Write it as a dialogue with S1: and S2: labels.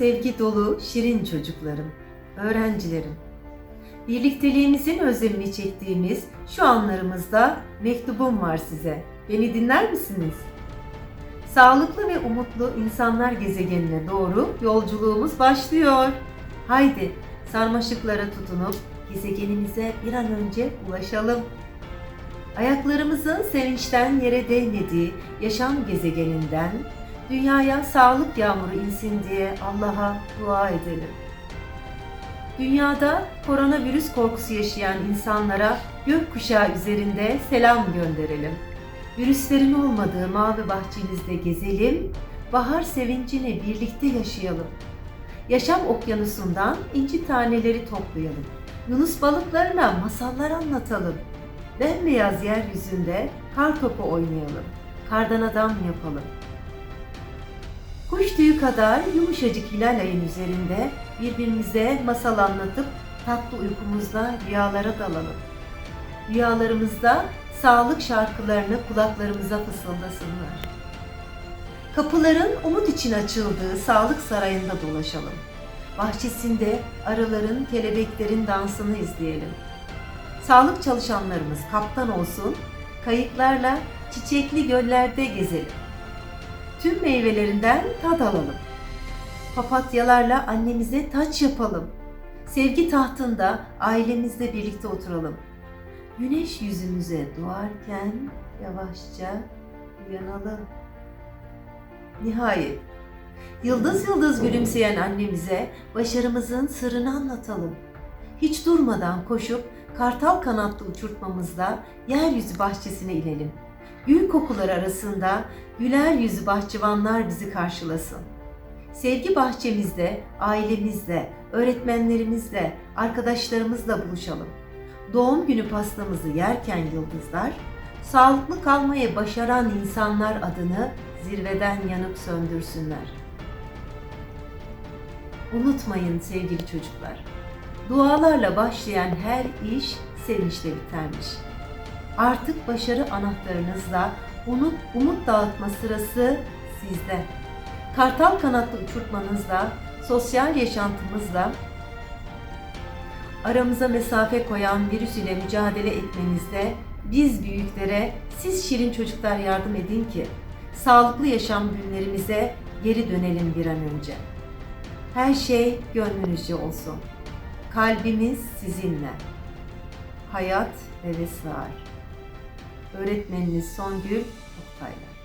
S1: Sevgi dolu, şirin çocuklarım, öğrencilerim. Birlikteliğimizin özlemini çektiğimiz şu anlarımızda mektubum var size. Beni dinler misiniz? Sağlıklı ve umutlu insanlar gezegenine doğru yolculuğumuz başlıyor. Haydi sarmaşıklara tutunup gezegenimize bir an önce ulaşalım. Ayaklarımızın sevinçten yere değmediği yaşam gezegeninden dünyaya sağlık yağmuru insin diye Allah'a dua edelim. Dünyada koronavirüs korkusu yaşayan insanlara gökkuşağı üzerinde selam gönderelim. Virüslerin olmadığı mavi bahçemizde gezelim, bahar sevincini birlikte yaşayalım. Yaşam okyanusundan inci taneleri toplayalım. Yunus balıklarına masallar anlatalım. Bembeyaz yeryüzünde kar topu oynayalım. Kardan adam yapalım. Kuş tüyü kadar yumuşacık hilal ayın üzerinde birbirimize masal anlatıp tatlı uykumuzda rüyalara dalalım. Rüyalarımızda sağlık şarkılarını kulaklarımıza fısıldasınlar. Kapıların umut için açıldığı sağlık sarayında dolaşalım. Bahçesinde arıların, kelebeklerin dansını izleyelim. Sağlık çalışanlarımız kaptan olsun, kayıklarla çiçekli göllerde gezelim. Tüm meyvelerinden tad alalım. Papatyalarla annemize taç yapalım. Sevgi tahtında ailemizle birlikte oturalım. Güneş yüzümüze doğarken yavaşça uyanalım. Nihayet yıldız yıldız gülümseyen annemize başarımızın sırrını anlatalım. Hiç durmadan koşup kartal kanatlı uçurtmamızla yeryüzü bahçesine inelim. Gül kokular arasında güler yüzü bahçıvanlar bizi karşılasın. Sevgi bahçemizde, ailemizle, öğretmenlerimizle, arkadaşlarımızla buluşalım. Doğum günü pastamızı yerken yıldızlar, sağlıklı kalmayı başaran insanlar adını zirveden yanıp söndürsünler. Unutmayın sevgili çocuklar, dualarla başlayan her iş sevinçle bitermiş. Artık başarı anahtarınızla umut, umut dağıtma sırası sizde. Kartal kanatlı uçurtmanızla, sosyal yaşantımızla aramıza mesafe koyan virüs ile mücadele etmenizde biz büyüklere, siz şirin çocuklar yardım edin ki sağlıklı yaşam günlerimize geri dönelim bir an önce. Her şey gönlünüzce olsun. Kalbimiz sizinle. Hayat ve sığar. Öğretmeniniz Songül Oktaylı.